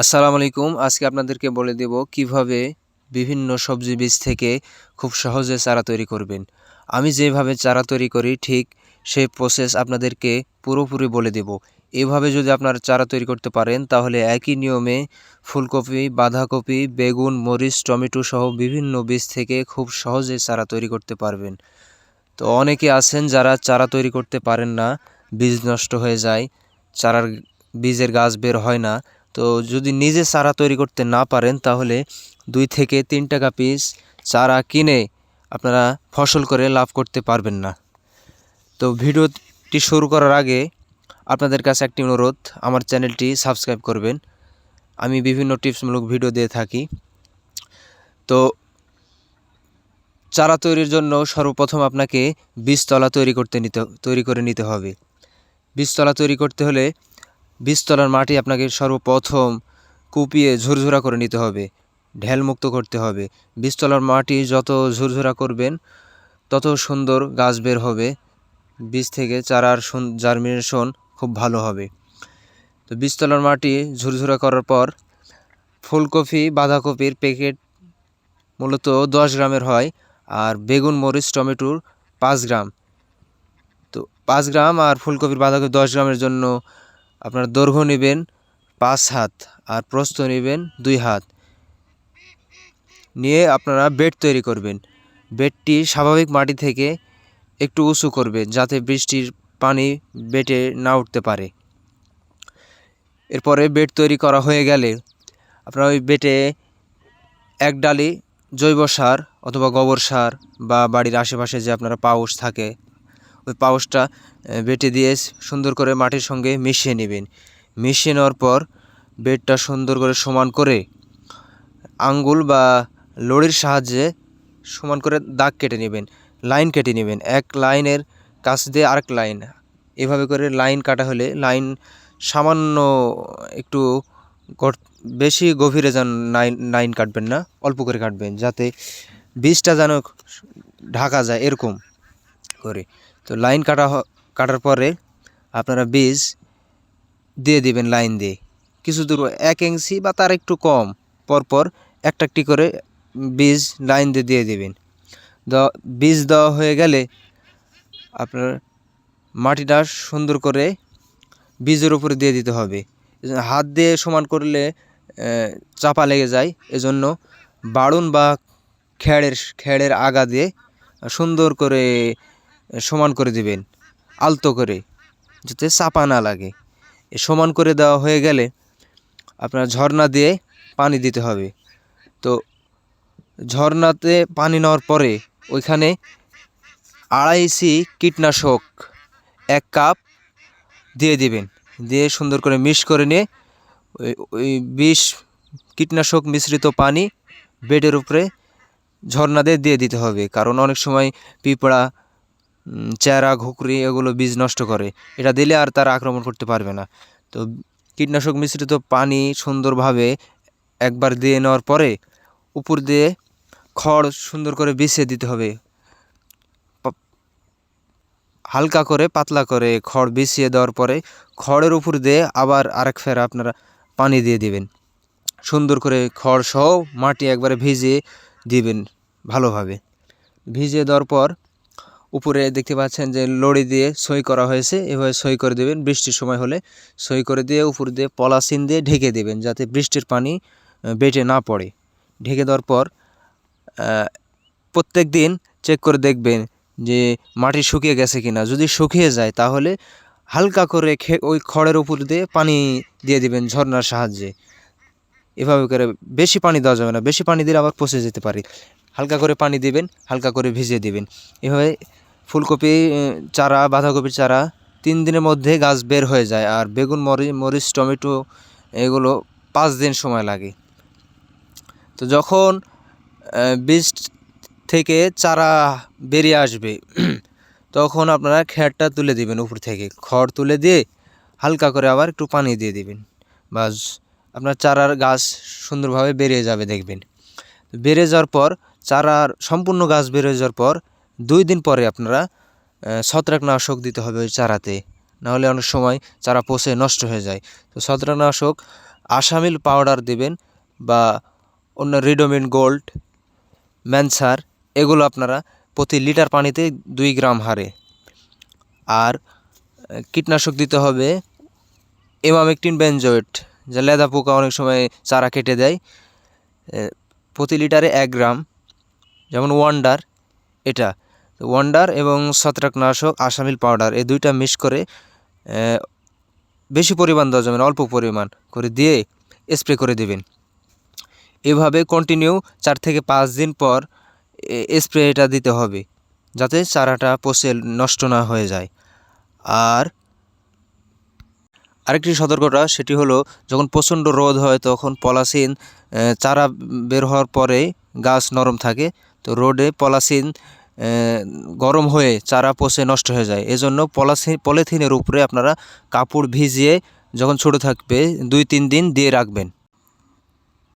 আসসালামু আলাইকুম। আজকে আপনাদেরকে বলে দেব কীভাবে বিভিন্ন সবজি বীজ থেকে খুব সহজে চারা তৈরি করবেন। আমি যেভাবে চারা তৈরি করি, ঠিক সেই প্রসেস আপনাদেরকে পুরোপুরি বলে দেব। এভাবে যদি আপনারা চারা তৈরি করতে পারেন, তাহলে একই নিয়মে ফুলকপি, বাঁধাকপি, বেগুন, মরিচ, টমেটো সহ বিভিন্ন বীজ থেকে খুব সহজে চারা তৈরি করতে পারবেন। তো অনেকে আছেন যারা চারা তৈরি করতে পারেন না, বীজ নষ্ট হয়ে যায়, চারার বীজের গাছ বের হয় না। তো যদি নিজে চারা তৈরি করতে না পারেন, তাহলে দুই থেকে তিন টাকা পিস চারা কিনে আপনারা ফসল করে লাভ করতে পারবেন না। তো ভিডিওটি শুরু করার আগে আপনাদের কাছে একটি অনুরোধ, আমার চ্যানেলটি সাবস্ক্রাইব করবেন। আমি বিভিন্ন টিপসমূলক ভিডিও দিয়ে থাকি। তো চারা তৈরির জন্য সর্বপ্রথম আপনাকে বীজতলা তৈরি করতে নিতে, তৈরি করে নিতে হবে। বীজতলা তৈরি করতে হলে বীজতলার মাটি আপনাকে সর্বপ্রথম কুপিয়ে ঝুরঝুরা করে নিতে হবে, ঢেলমুক্ত করতে হবে। বীজতলার মাটি যত ঝুরঝুরা করবেন, তত সুন্দর গাছ বের হবে। বীজ থেকে চারার জার্মিনেশন খুব ভালো হবে। তো বীজতলার মাটি ঝুরঝুরা করার পর ফুলকপি, বাঁধাকপির প্যাকেট মূলত দশ গ্রামের হয় আর বেগুন, মরিচ, টমেটোর পাঁচ গ্রাম। তো পাঁচ গ্রাম আর ফুলকপির বাঁধাকপি দশ গ্রামের জন্য আপনার দৈর্ঘ্য নেবেন পাঁচ হাত আর প্রস্থ নেবেন দুই হাত। নিয়ে আপনারা বেড তৈরি করবেন। বেডটি স্বাভাবিক মাটি থেকে একটু উঁচু করবে যাতে বৃষ্টির পানি বেটে না উঠতে পারে। এরপরে বেড তৈরি করা হয়ে গেলে আপনারা ওই বেটে এক ডালি জৈব সার অথবা গোবর সার বা বাড়ির আশেপাশে যে আপনারা পাউস থাকে ওই পাউসটা বেটে দিয়ে সুন্দর করে মাটির সঙ্গে মিশিয়ে নেবেন। মিশিয়ে নেওয়ার পর বেডটা সুন্দর করে সমান করে আঙ্গুল বা লড়ির সাহায্যে সমান করে দাগ কেটে নেবেন, লাইন কেটে নেবেন। এক লাইনের কাছ দিয়ে আরেক লাইন। এভাবে করে লাইন কাটা হলে লাইন সামান্য একটু বেশি গভীরে যেন লাইন লাইন কাটবেন না, অল্প করে কাটবেন, যাতে বীজটা যেন ঢাকা যায় এরকম করে। তো লাইন কাটা কাটার পরে আপনারা বীজ দিয়ে দিবেন লাইন দিয়ে। কিছু দূর এক ইঞ্চি বা তার একটু কম, পরপর একটা একটি করে বীজ লাইন দিয়ে দিয়ে দেবেন। বীজ দেওয়া হয়ে গেলে আপনার মাটিটা সুন্দর করে বীজের উপরে দিয়ে দিতে হবে। হাত দিয়ে সমান করলে চাপা লেগে যায়। এজন্য বাড়ুন বা খ্যাড়ের খ্যাড়ের আগা দিয়ে সুন্দর করে সমান করে দিবেন, আলতো করে, যাতে চাপা না লাগে। সমান করে দেওয়া হয়ে গেলে আপনার ঝর্ণা দিয়ে পানি দিতে হবে। তো ঝর্ণাতে পানি নেওয়ার পরে ওইখানে আড়াইশি কীটনাশক এক কাপ দিয়ে দিবেন। দিয়ে সুন্দর করে মিক্স করে নিয়ে ওই ওই বিষ কীটনাশক মিশ্রিত পানি বেডের উপরে ঝর্ণা দিয়ে দিয়ে দিতে হবে। কারণ অনেক সময় পিঁপড়া চেরা, ঘুকরি এগুলো বীজ নষ্ট করে। এটা দিলে আর তারা আক্রমণ করতে পারবে না। তো কীটনাশক মিশ্রিত পানি সুন্দরভাবে একবার দিয়ে নেওয়ার পরে উপর দিয়ে খড় সুন্দর করে বিছিয়ে দিতে হবে। হালকা করে, পাতলা করে খড় বিছিয়ে দেওয়ার পরে খড়ের উপর দিয়ে আবার আরেক ফেরা আপনারা পানি দিয়ে দিবেন। সুন্দর করে খড় সহ মাটি একবারে ভিজিয়ে দিবেন ভালোভাবে। ভিজিয়ে দেওয়ার পর উপরে দেখতে পাচ্ছেন যে লড়ি দিয়ে সই করা হয়েছে। এভাবে সই করে দেবেন। বৃষ্টির সময় হলে সই করে দিয়ে উপর দিয়ে পলাসিন দিয়ে ঢেকে দেবেন যাতে বৃষ্টির পানি বেটে না পড়ে। ঢেকে দেওয়ার পর প্রত্যেক দিন চেক করে দেখবেন যে মাটি শুকিয়ে গেছে কিনা। যদি শুকিয়ে যায় তাহলে হালকা করে ওই খড়ের উপর দিয়ে পানি দিয়ে দিবেন ঝর্নার সাহায্যে। এভাবে করে বেশি পানি দেওয়া যাবে না। বেশি পানি দিলে আবার পচে যেতে পারে। হালকা করে পানি দিবেন, হালকা করে ভিজিয়ে দিবেন। এভাবে ফুলকপি চারা, বাঁধাকপির চারা তিন দিনের মধ্যে গাছ বের হয়ে যায় আর বেগুন মরিচ মরিচ, টমেটো এগুলো পাঁচ দিন সময় লাগে। তো যখন বীজ থেকে চারা বেরিয়ে আসবে, তখন আপনারা খ্যারটা তুলে দিবেন উপর থেকে। খড় তুলে দিয়ে হালকা করে আবার একটু পানি দিয়ে দিবেন। বাস, আপনার চারার গাছ সুন্দরভাবে বেরিয়ে যাবে, দেখবেন। বেড়ে যাওয়ার পর চারার সম্পূর্ণ গাছ বেড়ে যাওয়ার পর দুই দিন পরে আপনারা ছত্রাকনাশক দিতে হবে ওই চারাতে। নাহলে অনেক সময় চারা পচে নষ্ট হয়ে যায়। তো ছত্রাকনাশক আসামিল পাউডার দিবেন বা অন্য রিডোমিন গোল্ড, ম্যানসার, এগুলো আপনারা প্রতি লিটার পানিতে দুই গ্রাম হারে। আর কীটনাশক দিতে হবে এমামেকটিন বেনজয়েট, যা লেদা পোকা অনেক সময় চারা কেটে দেয় প্রতি লিটারে এক গ্রাম। যেমন ওয়ান্ডার এটা। ওয়ান্ডার এবং ছত্রাকনাশক, আসামিল পাউডার এই দুইটা মিক্স করে বেশি পরিমাণ দেওয়া যাবে অল্প পরিমাণ করে দিয়ে স্প্রে করে দেবেন। এভাবে কন্টিনিউ চার থেকে পাঁচ দিন পর স্প্রে এটা দিতে হবে, যাতে চারাটা পচে নষ্ট না হয়ে যায়। আর আরেকটি সতর্কতা, সেটি হলো যখন প্রচণ্ড রোদ হয়, তখন পলাসিন চারা বের হওয়ার পরে গাছ নরম থাকে তো রোডে পলাসিন গরম হয়ে চারা পচে নষ্ট হয়ে যায়। এজন্য পলাসিন পলিথিনের উপরে আপনারা কাপড় ভিজিয়ে যখন ছোটো থাকবে, দুই তিন দিন দিয়ে রাখবেন।